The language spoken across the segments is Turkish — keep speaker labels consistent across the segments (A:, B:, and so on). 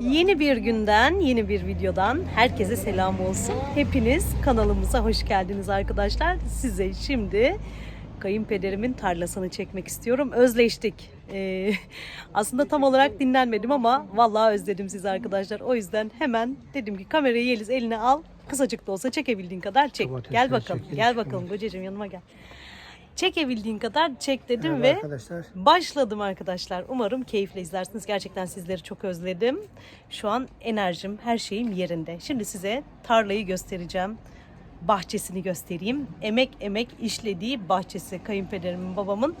A: Yeni bir günden, yeni bir videodan herkese selam olsun. Hepiniz kanalımıza hoş geldiniz arkadaşlar. Size şimdi kayınpederimin tarlasını çekmek istiyorum. Özleştik. Ee, aslında tam olarak dinlenmedim ama vallahi özledim sizi arkadaşlar. O yüzden hemen dedim ki kamerayı Yeliz eline al. Kısacık da olsa çekebildiğin kadar çek. Gel bakalım. Gel bakalım kocacığım yanıma gel. Çekebildiğin kadar çek dedim
B: Merhaba
A: ve
B: arkadaşlar.
A: Başladım arkadaşlar. Umarım keyifle izlersiniz. Gerçekten sizleri çok özledim. Şu an enerjim, her şeyim yerinde. Şimdi size tarlayı göstereceğim. Bahçesini göstereyim. Emek emek işlediği bahçesi kayınpederimin, babamın.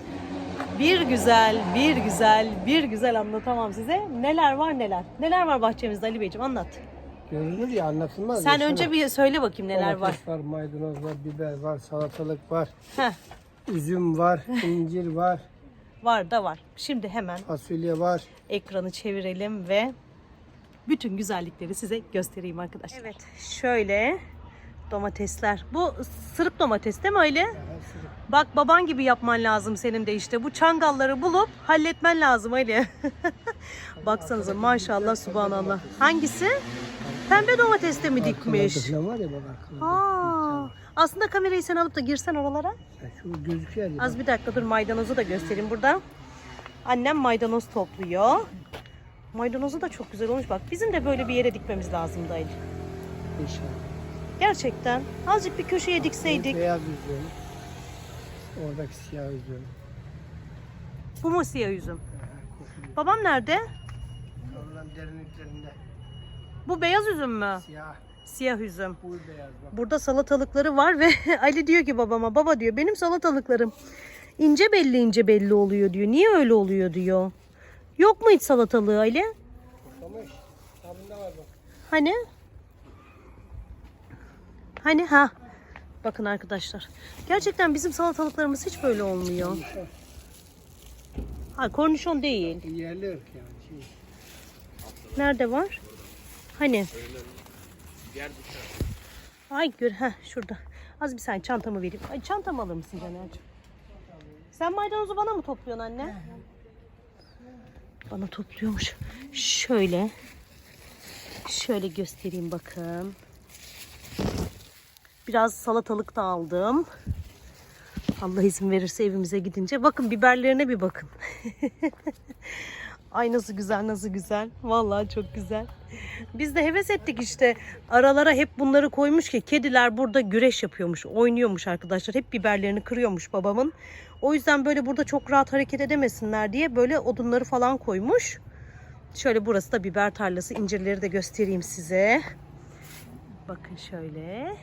A: Bir güzel, bir güzel, bir güzel anlatamam size. Neler var neler. Neler var bahçemizde Ali Beyciğim anlat.
B: Görünür ya anlatılmaz.
A: Sen
B: Yaşanır.
A: önce bir söyle bakayım neler var.
B: Domates var, maydanoz var, biber var, salatalık var,
A: Heh,
B: üzüm var, incir var,
A: var da var. Şimdi hemen
B: fasulye var.
A: ekranı çevirelim ve bütün güzellikleri size göstereyim arkadaşlar. Evet şöyle domatesler. Bu sırık domates değil mi Ali? Bak baban gibi yapman lazım senin de işte. Bu çangalları bulup halletmen lazım Ali. Baksanıza maşallah subhanallah. Hangisi? Pembe domates de mi dikmiş?
B: Arkalarda falan var ya bak arkalarda.
A: Aa, aslında kamerayı sen alıp da girsen oralara.
B: Ya şu gözüküyor ya.
A: Az bir dakika dur maydanozu da göstereyim burada. Annem maydanoz topluyor. Maydanozu da çok güzel olmuş bak. Bizim de böyle bir yere dikmemiz lazımdı Ali.
B: İnşallah.
A: Gerçekten. Azıcık bir köşeye dikseydik.
B: Beyaz üzüm. Oradaki siyah üzüm.
A: Bu mu siyah üzüm? Babam nerede?
B: Onların derinliklerinde
A: Bu beyaz üzüm mü?
B: siyah,
A: Siyah üzüm.
B: bu beyaz bak.
A: Burada salatalıkları var ve Ali diyor ki babama baba diyor benim salatalıklarım ince belli ince belli oluyor diyor. Niye öyle oluyor diyor. Yok mu hiç salatalığı Ali?
B: Kamış. Sabunda var bak.
A: Hani? Hani ha? Bakın arkadaşlar. Gerçekten bizim salatalıklarımız hiç böyle olmuyor. Ha kornişon değil.
B: Yerli ırk yani. Şey.
A: Nerede var? Hani? Ay gör ha şurada. Az bir saniye çantamı vereyim. Ay çantamı alır mısın Caner'cim? Sen maydanozu bana mı topluyorsun anne? Bana topluyormuş. Şöyle. Şöyle göstereyim bakın. Biraz salatalık da aldım. Allah izin verirse evimize gidince. Bakın biberlerine bir bakın. Ay nasıl güzel nasıl güzel. Vallahi çok güzel. Biz de heves ettik işte. Aralara hep bunları koymuş ki kediler burada güreş yapıyormuş, oynuyormuş arkadaşlar. Hep biberlerini kırıyormuş babamın. O yüzden böyle burada çok rahat hareket edemesinler diye böyle odunları falan koymuş. Şöyle burası da biber tarlası. İncirleri de göstereyim size. Bakın şöyle.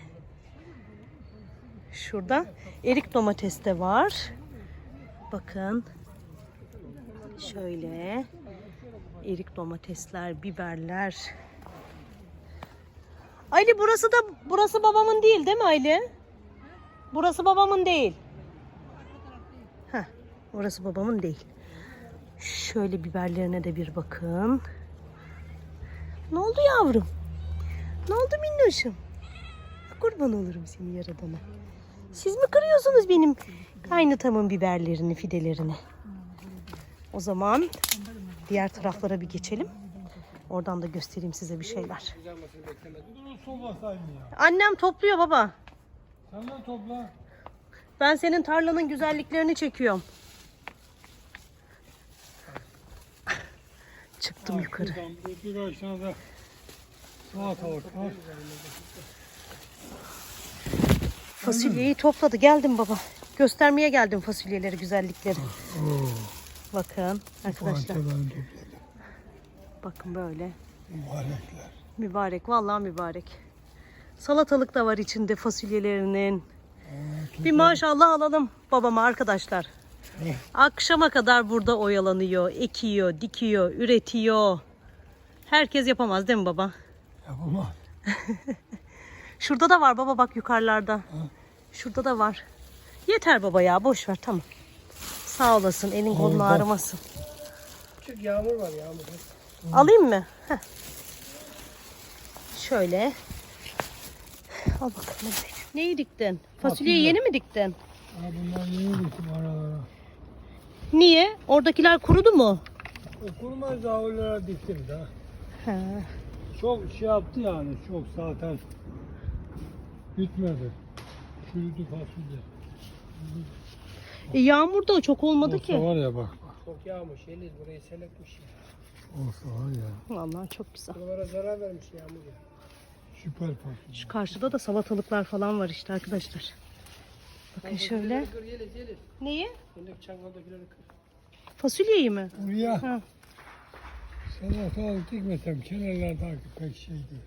A: Şurada erik domates de var. Bakın. Şöyle. Erik domatesler, biberler. Ali burası da burası babamın değil değil mi Ali? Burası babamın değil. Heh, burası babamın değil. Şöyle biberlerine de bir bakın. Ne oldu yavrum? Ne oldu minnoşum? Kurban olurum seni yaradana. Siz mi kırıyorsunuz benim kaynatamın biberlerini, fidelerini? O zaman diğer taraflara bir geçelim. Oradan da göstereyim size bir şeyler.
C: Ya.
A: Annem topluyor baba.
C: Sen de topla.
A: Ben senin tarlanın güzelliklerini çekiyorum. Çıktım yukarı.
C: Şuradan bir, bir aşağıda salatalık var.
A: Fasulyeyi topladı. Geldim baba. Göstermeye geldim fasulyeleri, güzellikleri. Bakın arkadaşlar. Bakın böyle.
C: Mübarekler.
A: Mübarek. Vallahi mübarek. Salatalık da var içinde fasulyelerinin. Bir maşallah alalım babama arkadaşlar. Akşama kadar burada oyalanıyor, ekiyor, dikiyor, üretiyor. Herkes yapamaz değil mi baba?
C: Yapamaz.
A: Şurada da var baba bak yukarılarda. Şurada da var. Yeter baba ya boş ver tamam. Sağ olasın elin kolun
C: Orada.
A: ağrımasın.
B: Küçük yağmur var yağmur.
A: Alayım mı? Heh. Şöyle. Al bakalım. Neyi diktin? Fasulyeyi yeni mi diktin?
C: Ha bunlar yeni diktim aralara.
A: Niye? Oradakiler kurudu mu?
C: Okulmaz daha öyle diktim daha.
A: Ha.
C: Çok şey yaptı yani. Çok zaten bitmedi. Çürüdü fasulye.
A: E, yağmur da çok olmadı
C: Olsa
A: ki.
C: var ya bak. bak.
B: Çok yağmış. Eliz burayı selekmiş ya.
C: Olsa var ya.
A: Vallahi çok güzel.
B: Buralara zarar vermiş yağmur ya.
C: Süper fasulye.
A: Şu karşıda da salatalıklar falan var işte arkadaşlar. Bakın şöyle.
B: Kır Yeliz Yeliz.
A: Neyi?
B: Öndeki çangaldakileri kır.
A: Fasulyeyi mi?
C: Buraya
A: Ha.
C: salatalık dikmesem kenarlarda pek şey değil.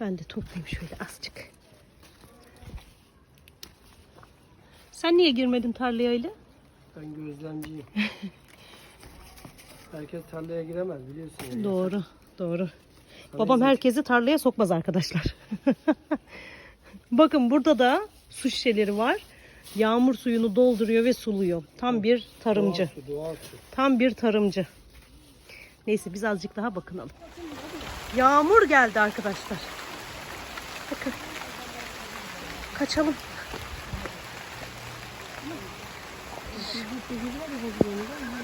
A: Ben de toplayayım şöyle azıcık. Sen niye girmedin tarlaya öyle?
B: Ben gözlemciyim. Herkes tarlaya giremez biliyorsun. ya.
A: Doğru, doğru. Babam herkesi tarlaya sokmaz arkadaşlar. Bakın burada da su şişeleri var. Yağmur suyunu dolduruyor ve suluyor. Tam bir tarımcı.
B: Doğal su, doğal su.
A: Tam bir tarımcı. Neyse biz azıcık daha bakınalım. Yağmur geldi arkadaşlar. Bakın. Kaçalım.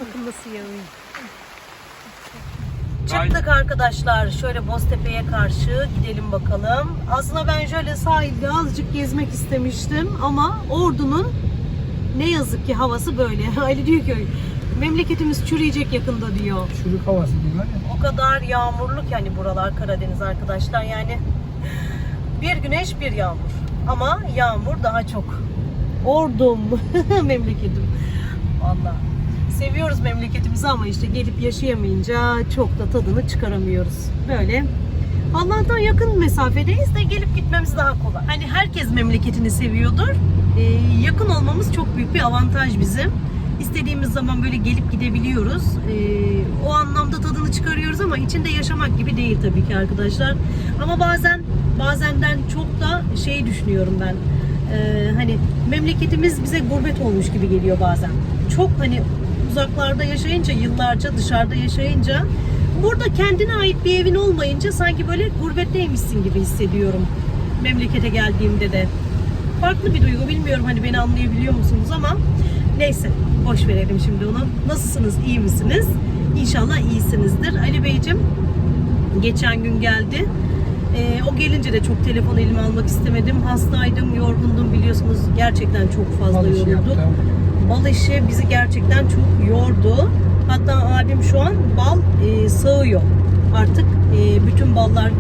A: Bakın nasıl yağıyor. Çıktık arkadaşlar. Şöyle Boztepe'ye karşı gidelim bakalım. Aslında ben şöyle sahilde azıcık gezmek istemiştim ama Ordu'nun ne yazık ki havası böyle. Ali diyor ki memleketimiz çürüyecek yakında diyor.
C: Çürük havası değil var ya.
A: O kadar yağmurlu ki hani buralar Karadeniz arkadaşlar yani bir güneş bir yağmur ama yağmur daha çok. Ordum memleketim. Vallahi seviyoruz memleketimizi ama işte gelip yaşayamayınca çok da tadını çıkaramıyoruz. Böyle Allah'tan yakın mesafedeyiz de gelip gitmemiz daha kolay. Hani herkes memleketini seviyordur. Ee, yakın olmamız çok büyük bir avantaj bizim. İstediğimiz zaman böyle gelip gidebiliyoruz. Ee, o anlamda tadını çıkarıyoruz ama içinde yaşamak gibi değil tabii ki arkadaşlar. Ama bazen bazenden çok da şey düşünüyorum ben. Ee, hani memleketimiz bize gurbet olmuş gibi geliyor bazen. Çok hani uzaklarda yaşayınca yıllarca dışarıda yaşayınca burada kendine ait bir evin olmayınca sanki böyle gurbetteymişsin gibi hissediyorum memlekete geldiğimde de. Farklı bir duygu bilmiyorum hani beni anlayabiliyor musunuz ama neyse boş verelim şimdi onu. Nasılsınız iyi misiniz? İnşallah iyisinizdir. Ali Beyciğim geçen gün geldi. Ee, o gelince de çok telefon elime almak istemedim. Hastaydım, yorgundum biliyorsunuz. Gerçekten çok fazla
C: Al işi
A: yorulduk.
C: yaptı.
A: Bal işi bizi gerçekten çok yordu. Hatta abim şu an bal e, sağıyor. Artık e, bütün ballar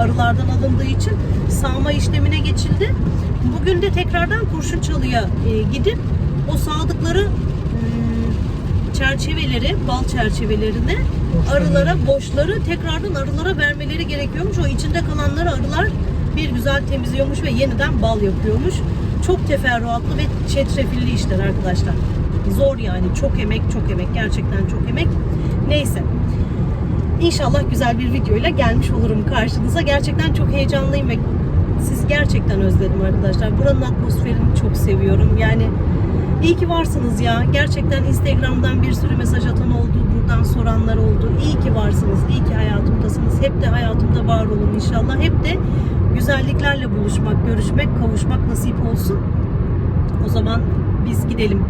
A: arılardan alındığı için sağma işlemine geçildi. Bugün de tekrardan kurşun çalıya e, gidip o sağdıkları çerçeveleri, bal çerçevelerini arılara, boşları tekrardan arılara vermeleri gerekiyormuş. O içinde kalanları arılar bir güzel temizliyormuş ve yeniden bal yapıyormuş. Çok teferruatlı ve çetrefilli işler arkadaşlar. Zor yani. Çok emek, çok emek. Gerçekten çok emek. Neyse. İnşallah güzel bir videoyla gelmiş olurum karşınıza. Gerçekten çok heyecanlıyım ve sizi gerçekten özledim arkadaşlar. Buranın atmosferini çok seviyorum. Yani iyi ki varsınız ya. Gerçekten Instagram'dan bir sürü mesaj atan oldu. Buradan soranlar oldu. İyi ki varsınız. İyi ki hayatımdasınız. Hep de hayatımda var olun inşallah. Hep de güzelliklerle buluşmak, görüşmek, kavuşmak nasip olsun. O zaman biz gidelim.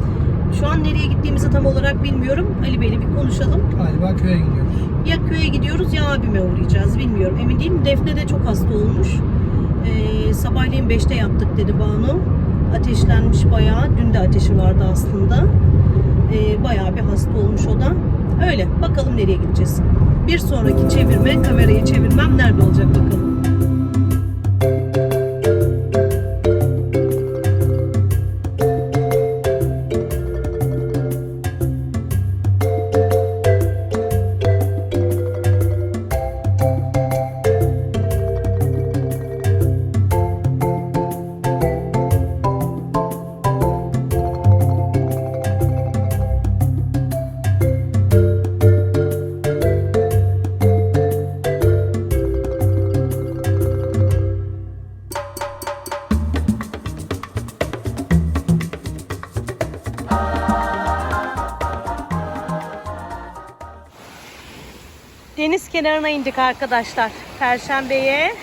A: Şu an nereye gittiğimizi tam olarak bilmiyorum. Ali Bey'le bir konuşalım.
C: Galiba köye gidiyoruz.
A: Ya köye gidiyoruz ya abime uğrayacağız. Bilmiyorum. Emin değilim. Defne de çok hasta olmuş. Ee, sabahleyin 5'te yattık dedi Banu. Ateşlenmiş bayağı. Dün de ateşi vardı aslında. Ee, bayağı bir hasta olmuş o da. Öyle. Bakalım nereye gideceğiz. Bir sonraki çevirme, kamerayı çevirmem nerede olacak bakalım. Deniz kenarına indik arkadaşlar. Perşembeye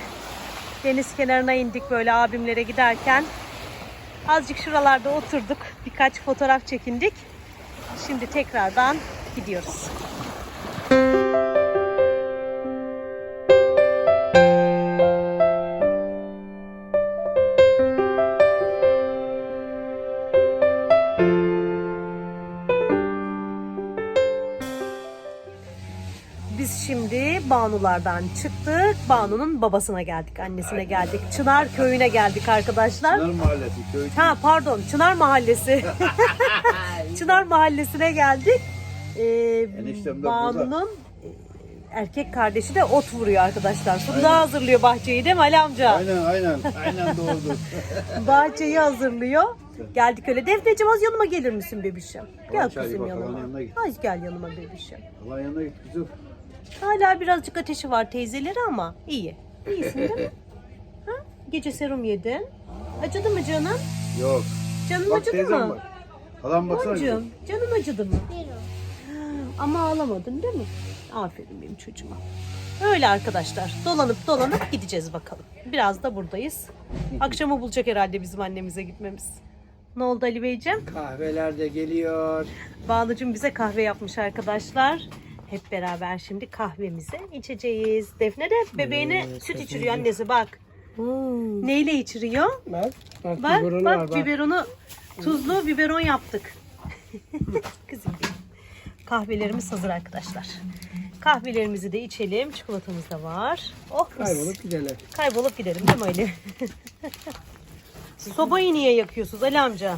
A: deniz kenarına indik böyle abimlere giderken. Azıcık şuralarda oturduk. Birkaç fotoğraf çekindik. Şimdi tekrardan Gidiyoruz. Banulardan çıktık. Banu'nun babasına geldik, annesine geldik. Çınar köyüne geldik arkadaşlar.
D: Çınar Mahallesi köy.
A: Ha pardon Çınar Mahallesi. Çınar Mahallesi'ne geldik. Ee, Banu'nun e, erkek kardeşi de ot vuruyor arkadaşlar. Funda hazırlıyor bahçeyi değil mi Ali amca?
D: Aynen aynen. Aynen doğru.
A: Bahçeyi hazırlıyor. Geldik öyle. Defneciğim az yanıma gelir misin bebişim? Gel kızım yanıma.
D: git.
A: Az gel yanıma bebişim.
D: Allah yanına git kızım.
A: Hala birazcık ateşi var teyzeleri ama iyi. İyisin değil mi? Ha? Gece serum yedin. Acıdı mı canım?
D: Yok.
A: Canın
D: Bak
A: acıdı
D: teyzem
A: mı?
D: bak. Halam baksana. kızım.
A: Boncuğum, canın acıdı mı? Ama ağlamadın değil mi? Aferin benim çocuğuma. Öyle arkadaşlar. Dolanıp dolanıp gideceğiz bakalım. Biraz da buradayız. Akşamı bulacak herhalde bizim annemize gitmemiz. Ne oldu Ali Beyciğim?
B: Kahveler de geliyor.
A: Bağlıcım bize kahve yapmış arkadaşlar. Hep beraber şimdi kahvemizi içeceğiz. Defne de bebeğine süt içiriyor annesi bak. Neyle içiriyor?
B: Bak. Bak,
A: Bak
B: biberonu
A: bak
B: var, bak.
A: biberonu tuzlu biberon yaptık. Kızım benim. Kahvelerimiz hazır arkadaşlar. Kahvelerimizi de içelim. Çikolatamız da var. Oh mis.
B: Kaybolup gidelim.
A: Kaybolup gidelim değil mi Ali? Sobayı niye yakıyorsunuz Ali amca?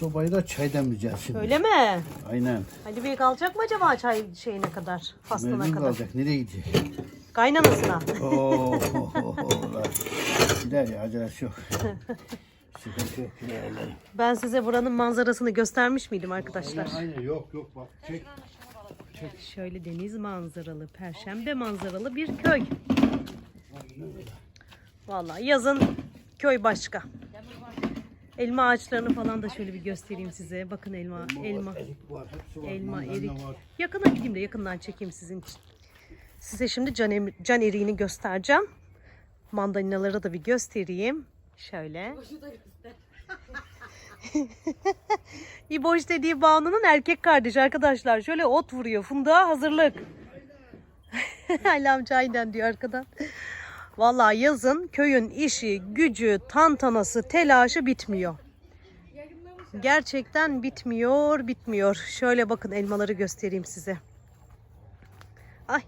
D: Sobayı da çay demleyeceğiz şimdi.
A: Öyle mi?
D: Aynen.
A: Ali Bey kalacak mı acaba çay şeyine kadar? Fastına
D: Memnun
A: kadar.
D: kalacak. Nereye gidecek?
A: Kaynanasına.
D: Oo. Gider ya acelesi yok. Sıkıntı yok. gider Allah'ım.
A: Ben size buranın manzarasını göstermiş miydim arkadaşlar?
D: Aynen, aynen yok yok bak. Çek.
A: Şöyle deniz manzaralı, perşembe manzaralı bir köy. Vallahi yazın köy başka. Elma ağaçlarını falan da şöyle bir göstereyim size. Bakın elma, elma,
D: Erik var. Hepsi var.
A: elma,
D: mandalina
A: erik.
D: var.
A: Yakına gideyim de yakından çekeyim sizin için. Size şimdi can, em- can eriğini göstereceğim. Mandalinaları da bir göstereyim. Şöyle. İboş dediği Banu'nun erkek kardeşi arkadaşlar. Şöyle ot vuruyor. Fındığa hazırlık. Ali amca aynen diyor arkadan. Vallahi yazın köyün işi, gücü, tantanası, telaşı bitmiyor. Gerçekten bitmiyor, bitmiyor. Şöyle bakın elmaları göstereyim size. Ay.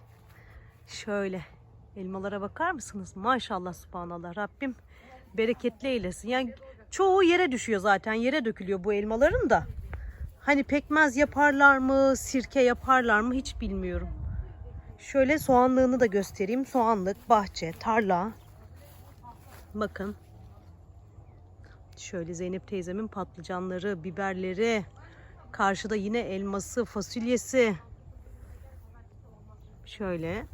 A: Şöyle. Elmalara bakar mısınız? Maşallah subhanallah. Rabbim bereketli eylesin. Yani çoğu yere düşüyor zaten. Yere dökülüyor bu elmaların da. Hani pekmez yaparlar mı, sirke yaparlar mı hiç bilmiyorum. Şöyle soğanlığını da göstereyim. Soğanlık, bahçe, tarla. Bakın. Şöyle Zeynep teyzemin patlıcanları, biberleri. Karşıda yine elması, fasulyesi. Şöyle.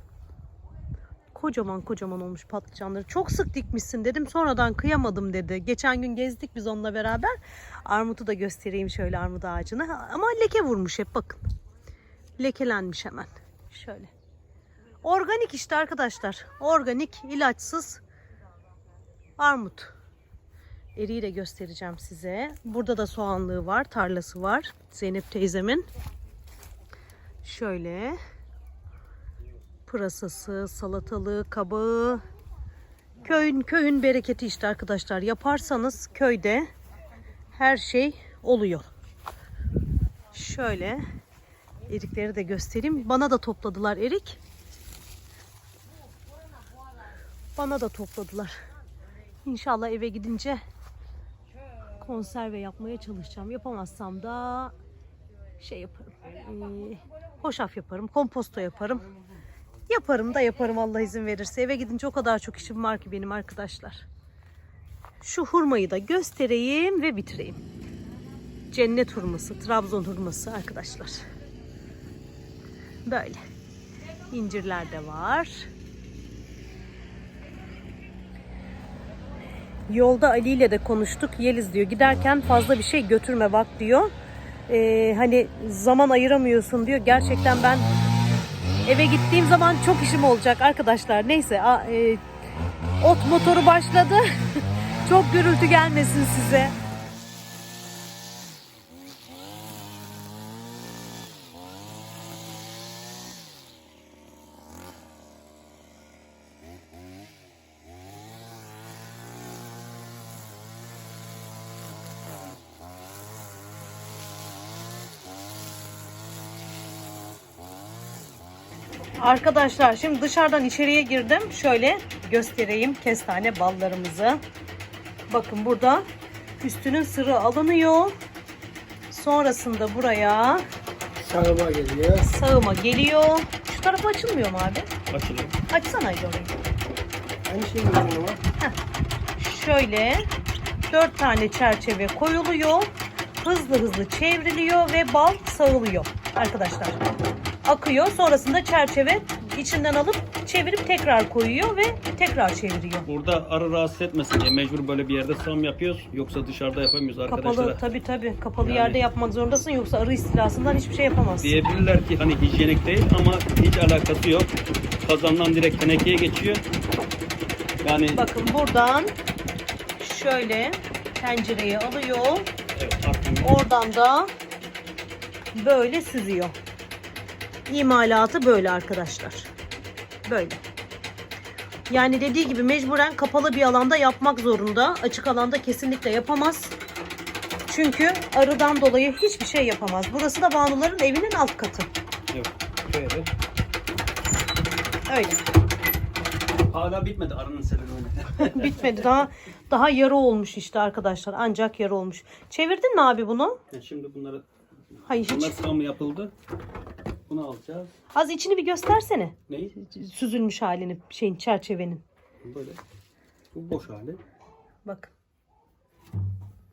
A: Kocaman kocaman olmuş patlıcanları. Çok sık dikmişsin dedim. Sonradan kıyamadım dedi. Geçen gün gezdik biz onunla beraber. Armutu da göstereyim şöyle armut ağacını. Ama leke vurmuş hep bakın. Lekelenmiş hemen. Şöyle. Organik işte arkadaşlar. Organik, ilaçsız armut. Eriği de göstereceğim size. Burada da soğanlığı var, tarlası var. Zeynep teyzemin. Şöyle. Pırasası, salatalığı, kabağı. Köyün köyün bereketi işte arkadaşlar. Yaparsanız köyde her şey oluyor. Şöyle erikleri de göstereyim. Bana da topladılar erik. Bana da topladılar. İnşallah eve gidince konserve yapmaya çalışacağım. Yapamazsam da şey yaparım. ee, hoşaf yaparım, komposto yaparım. Yaparım da yaparım Allah izin verirse. Eve gidince o kadar çok işim var ki benim arkadaşlar. Şu hurmayı da göstereyim ve bitireyim. Cennet hurması, Trabzon hurması arkadaşlar. Böyle. İncirler de var. Yolda Ali ile de konuştuk. Yeliz diyor giderken fazla bir şey götürme bak diyor. Ee, hani zaman ayıramıyorsun diyor. Gerçekten ben eve gittiğim zaman çok işim olacak arkadaşlar. Neyse a- e, ot motoru başladı. çok gürültü gelmesin size. Arkadaşlar şimdi dışarıdan içeriye girdim. Şöyle göstereyim kestane ballarımızı. Bakın burada üstünün sırrı alınıyor. Sonrasında buraya
B: Sağıma geliyor.
A: sağıma geliyor. Şu tarafı açılmıyor mu abi?
C: Açılıyor.
A: Açsana orayı.
B: Aynı şey mi?
A: Şöyle dört tane çerçeve koyuluyor. Hızlı hızlı çevriliyor ve bal sağılıyor arkadaşlar. Akıyor. Sonrasında çerçeve içinden alıp çevirip tekrar koyuyor ve tekrar çeviriyor.
C: Burada arı rahatsız etmesin diye mecbur böyle bir yerde sam yapıyoruz. Yoksa dışarıda yapamıyoruz arkadaşlar.
A: Kapalı tabi tabi kapalı
C: Yani-
A: yerde yapmak zorundasın yoksa arı istilasından hiçbir şey yapamazsın.
C: Diyebilirler ki hani hijyenik değil ama hiç alakası yok. Kazandan direkt tenekeye geçiyor. Yani
A: Bakın buradan şöyle tencereye alıyor.
C: evet,
A: Oradan da böyle süzüyor. İmalatı böyle arkadaşlar. Böyle. Yani dediği gibi mecburen kapalı bir alanda yapmak zorunda. Açık alanda kesinlikle yapamaz. Çünkü arıdan dolayı hiçbir şey yapamaz. Burası da Banuların evinin alt katı.
C: evet. Şöyle.
A: Öyle.
C: Hala bitmedi arının serüveni.
A: Bitmedi daha daha yarı olmuş işte arkadaşlar. Ancak yarı olmuş. Çevirdin mi abi bunu?
C: Yani Şimdi bunları
A: Hayır hiç.
C: bunlar sam yapıldı. Bunu alacağız.
A: Az içini bir göstersene.
C: Neyi?
A: Süzülmüş halini şeyin çerçevenin.
C: Böyle. Bu boş hali.
A: Bak.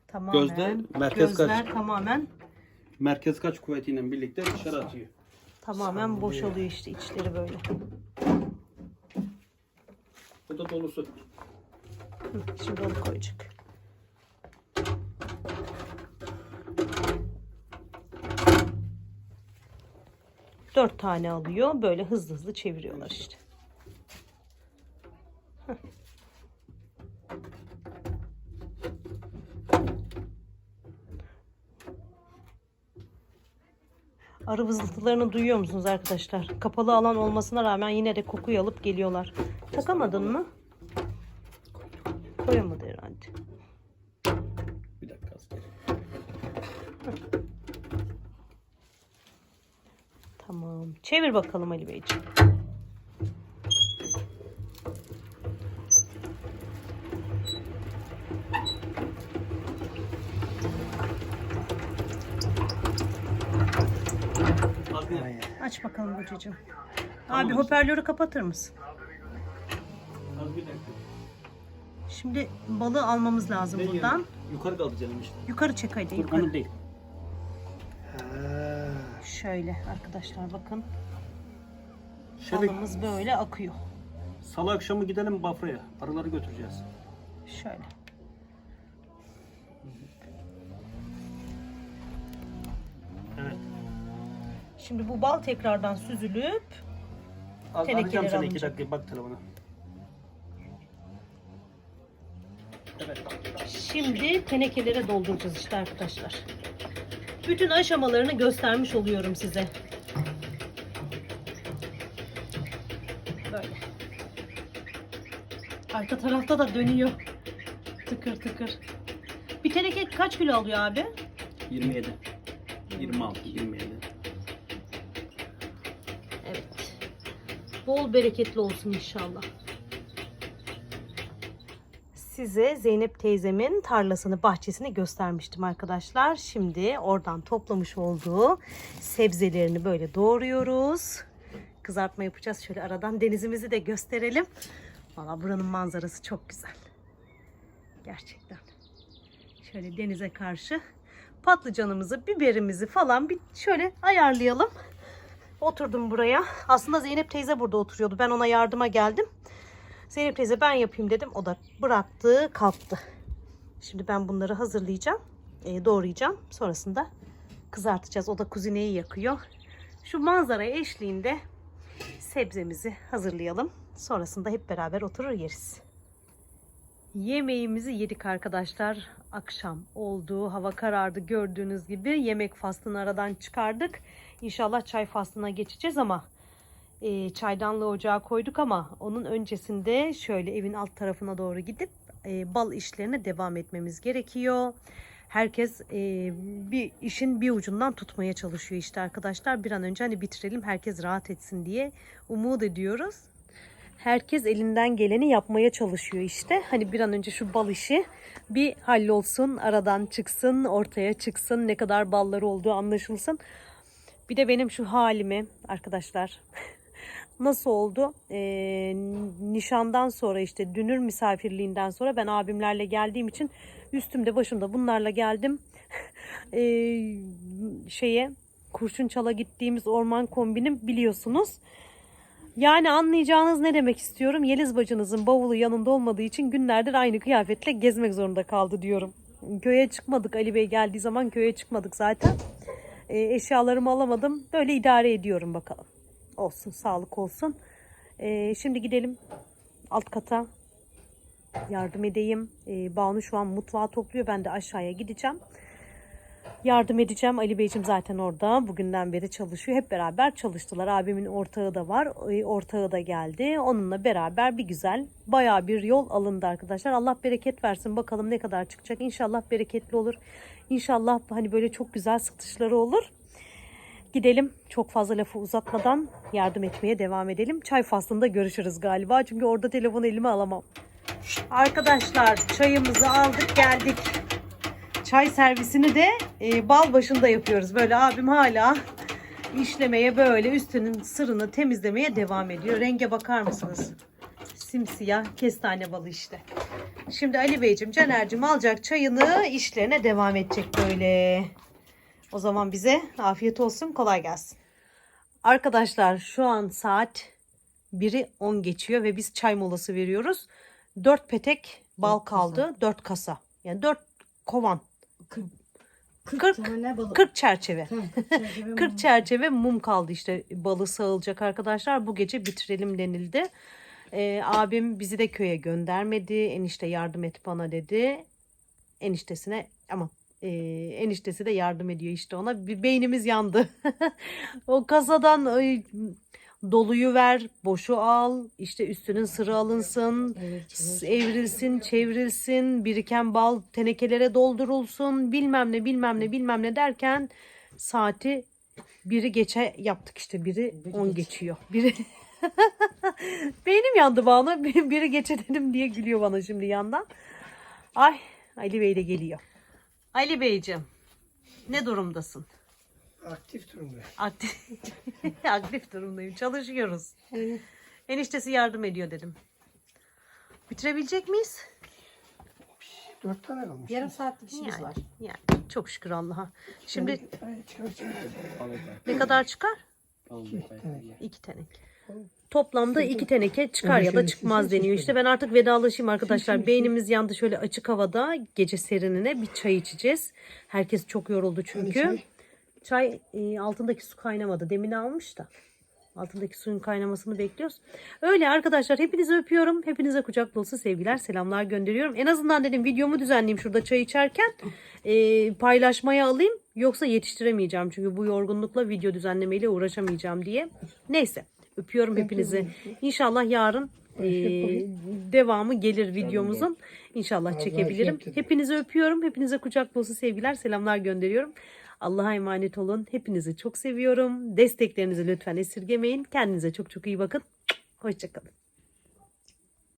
A: Tamamen.
C: Gözde merkez
A: Gözler
C: kaç?
A: tamamen
C: Merkez kaç kuvvetiyle birlikte dışarı atıyor.
A: tamamen boşalıyor işte içleri böyle.
C: Bu da dolusu.
A: Hı, Şimdi onu koyacak. Dört tane alıyor. Böyle hızlı hızlı çeviriyorlar işte. Heh. Arı vızıltılarını duyuyor musunuz arkadaşlar? Kapalı alan olmasına rağmen yine de kokuyu alıp geliyorlar. Takamadın mı? Koyamadı herhalde.
C: Bir dakika asker.
A: Çevir bakalım Ali Beyciğim.
C: Abi,
A: Aç bakalım kocacığım. Abi hoparlörü kapatır mısın?
C: az bir dakika.
A: Şimdi balığı almamız lazım
C: Ne
A: buradan.
C: yiyorsun? Yukarı kaldı canım işte.
A: Yukarı çek haydi
C: Dur,
A: yukarı.
C: değil.
B: Ha.
A: Şöyle arkadaşlar bakın.
C: Şöyle
A: Balımız böyle akıyor.
C: salı akşamı gidelim Bafra'ya. Arıları götüreceğiz.
A: Şöyle.
C: Evet.
A: Şimdi bu bal tekrardan süzülüp
C: Al,
A: Tenekeleri
C: arayacağım seni iki
A: alınacak.
C: dakika bak telefona. Evet.
A: Şimdi tenekelere dolduracağız işte arkadaşlar. Bütün aşamalarını göstermiş oluyorum size. Arka tarafta da dönüyor. Tıkır tıkır. Bir teneke kaç kilo alıyor abi?
C: 27. 26, 27.
A: Evet. Bol bereketli olsun inşallah. Size Zeynep teyzemin tarlasını, bahçesini göstermiştim arkadaşlar. Şimdi oradan toplamış olduğu sebzelerini böyle doğruyoruz. Kızartma yapacağız. Şöyle aradan denizimizi de gösterelim. Valla buranın manzarası çok güzel. Gerçekten. Şöyle denize karşı patlıcanımızı, biberimizi falan bir şöyle ayarlayalım. Oturdum buraya. Aslında Zeynep teyze burada oturuyordu. Ben ona yardıma geldim. Zeynep teyze ben yapayım dedim. O da bıraktı, kalktı. Şimdi ben bunları hazırlayacağım. e, doğrayacağım. Sonrasında kızartacağız. O da kuzineyi yakıyor. Şu manzara eşliğinde sebzemizi hazırlayalım. Sonrasında hep beraber oturur yeriz. Yemeğimizi yedik arkadaşlar. Akşam oldu, hava karardı gördüğünüz gibi. Yemek faslını aradan çıkardık. İnşallah çay faslına geçeceğiz ama e, çaydanlığı ocağa koyduk ama onun öncesinde şöyle evin alt tarafına doğru gidip e, bal işlerine devam etmemiz gerekiyor. herkes e, bir işin bir ucundan tutmaya çalışıyor işte arkadaşlar. Bir an önce hani bitirelim herkes rahat etsin diye umut ediyoruz. Herkes elinden geleni yapmaya çalışıyor işte. Hani bir an önce şu bal işi bir hallolsun, aradan çıksın, ortaya çıksın, ne kadar balları olduğu anlaşılsın. Bir de benim şu halimi arkadaşlar nasıl oldu? Ee, nişandan sonra işte dünür misafirliğinden sonra ben abimlerle geldiğim için üstümde başımda bunlarla geldim. Ee, şeye kurşun çala gittiğimiz orman kombinim biliyorsunuz. Yani anlayacağınız ne demek istiyorum? Yeliz bacınızın bavulu yanında olmadığı için günlerdir aynı kıyafetle gezmek zorunda kaldı diyorum. Köye çıkmadık Ali Bey geldiği zaman köye çıkmadık zaten. E, eşyalarımı alamadım. Böyle idare ediyorum bakalım. Olsun sağlık olsun. E, şimdi gidelim alt kata yardım edeyim. E, Banu şu an mutfağı topluyor. Ben de aşağıya gideceğim. Yardım edeceğim. Ali Beyciğim zaten orada. Bugünden beri çalışıyor. Hep beraber çalıştılar. Abimin ortağı da var. Ortağı da geldi. Onunla beraber bir güzel bayağı bir yol alındı arkadaşlar. Allah bereket versin. Bakalım ne kadar çıkacak. İnşallah bereketli olur. İnşallah hani böyle çok güzel satışları olur. Gidelim. Çok fazla lafı uzatmadan yardım etmeye devam edelim. Çay faslında görüşürüz galiba. Çünkü orada telefonu elime alamam. Arkadaşlar çayımızı aldık geldik. Çay servisini de e, bal başında yapıyoruz. Böyle abim hala işlemeye böyle üstünün sırını temizlemeye devam ediyor. Renge bakar mısınız? Simsiyah kestane balı işte. Şimdi Ali Beyciğim, Caner'cim alacak çayını işlerine devam edecek böyle. O zaman bize afiyet olsun, kolay gelsin. Arkadaşlar şu an saat 1'i 10 geçiyor ve biz çay molası veriyoruz. 4 petek bal kaldı, 4 kasa. Yani 4 kovan. 40
B: tane balık.
A: 40 çerçeve.
B: 40
A: 40 çerçeve mum kaldı işte balı sağılacak arkadaşlar. Bu gece bitirelim denildi. Ee, abim bizi de köye göndermedi. Enişte yardım et bana dedi. Eniştesine ama e, eniştesi de yardım ediyor işte ona. Bir beynimiz yandı. o kasadan ay, doluyu ver, boşu al, işte üstünün sırrı alınsın, evrilsin, çevrilsin, biriken bal tenekelere doldurulsun, bilmem ne bilmem ne bilmem ne derken saati biri geçe yaptık işte biri on geçiyor. Biri Beynim yandı bana. Biri geçe dedim diye gülüyor bana şimdi yandan. Ay Ali Bey de geliyor. Ali Beyciğim ne durumdasın?
B: Aktif durumda.
A: Aktif, aktif durumdayım. Çalışıyoruz. Eniştesi yardım ediyor dedim. Bitirebilecek miyiz?
B: Dört tane kalmış.
E: Yarım saatlik işimiz
A: Yani,
E: var.
A: yani çok şükür Allah'a. Şimdi
B: Bir tane çıkar çıkar.
A: ne kadar çıkar?
B: İki
A: teneke. Toplamda iki teneke çıkar ya da çıkmaz deniyor. İşte ben artık vedalaşayım arkadaşlar. Beynimiz yandı şöyle açık havada gece serinine bir çay içeceğiz. Herkes çok yoruldu çünkü. Çay? E, altındaki su kaynamadı. Demin almış da. Altındaki suyun kaynamasını bekliyoruz. Öyle arkadaşlar hepinizi öpüyorum. Hepinize kucak dolusu sevgiler, selamlar gönderiyorum. En azından dedim videomu düzenleyeyim şurada çay içerken. e, paylaşmaya alayım. Yoksa yetiştiremeyeceğim. Çünkü bu yorgunlukla video düzenlemeyle uğraşamayacağım diye. Neyse öpüyorum hepinizi. İnşallah yarın e, devamı gelir videomuzun. İnşallah çekebilirim. Hepinizi öpüyorum. Hepinize kucak dolusu sevgiler, selamlar gönderiyorum. Allah'a emanet olun. Hepinizi çok seviyorum. Desteklerinizi lütfen esirgemeyin. Kendinize çok çok iyi bakın. Hoşçakalın.